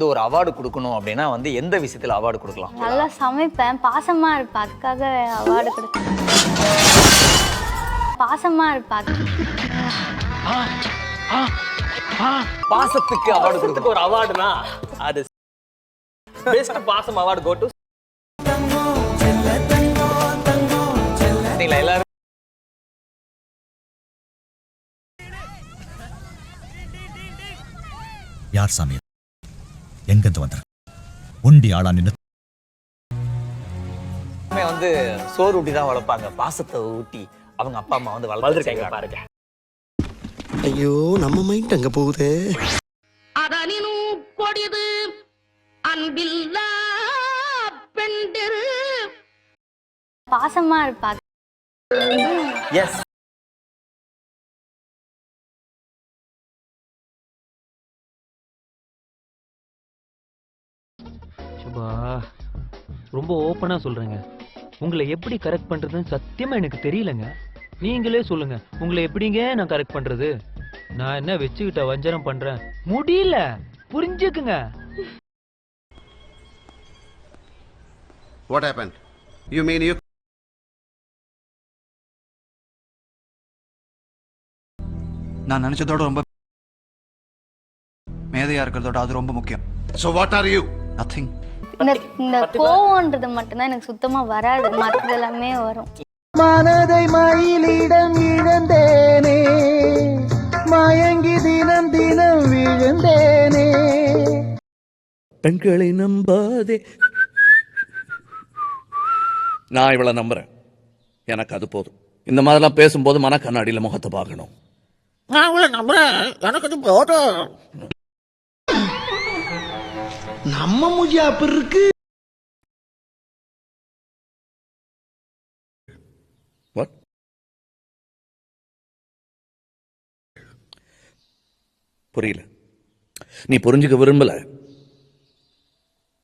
வந்து ஒரு அவார்டு கொடுக்கணும் அப்படின்னா வந்து எந்த விஷயத்துல அவார்டு கொடுக்கலாம்? நல்லா சமைப்பேன். பாசமா இருப்பேன். அதுக்காக அவார்டு கொடுத்தேன். பாசமா இருப்பேன். பாசத்துக்கு அவார்டு கொடுக்கணும். பாசத்துக்கு ஒரு அவார்டுனா அது பெஸ்ட் பாசம் அவார்டு கோ டு எல்லாரும்? யார் சாமி? எங்கிருந்து வந்தார் உண்டி ஆளா நின்னு எல்லாருமே வந்து சோறு ஊட்டி தான் வளர்ப்பாங்க. பாசத்தை ஊட்டி அவங்க அப்பா அம்மா வந்து வளர்ந்துருக்காங்க வளர்ந்துருக்காங்க பாருங்க. ஐயோ நம்ம மைண்ட் அங்க போகுதே. அதனினும் கொடியது அன்பில்லா பெண்டிரு பாசமா இருப்பேன் எஸ் சுபா ரொம்ப ஓப்பனா சொல்றேங்க. உங்களை எப்படி கரெக்ட் பண்றதுன்னு சத்தியமா எனக்கு தெரியலங்க. நீங்களே சொல்லுங்க. உங்களை எப்படிங்க நான் கரெக்ட் பண்றது? நான் என்ன வச்சுக்கிட்ட வஞ்சனம் பண்றேன்? முடியல. புரிஞ்சுக்குங்க. What happened? You mean you நான் நினைச்சதோட ரொம்ப மேதையா இருக்கிறதோட அது ரொம்ப முக்கியம். So what are you? Nothing இந்த இந்த கோவம்ன்றது மட்டும்தான் எனக்கு சுத்தமா வராது. மற்றது எல்லாமே வரும். மனதை மயிலிடம் இழந்தேனே. மயங்கி தினம் தினம் விழுந்தேனே. பெண்களை நம்பாதே. நான் இவளை நம்புறேன். எனக்கு அது போதும். இந்த மாதிரிலாம் பேசும்போது மன கண்ணாடியில் முகத்தை பார்க்கணும். நம்ம மூஜி அப்படி இருக்கு புரியல. நீ புரிஞ்சுக்க விரும்பல?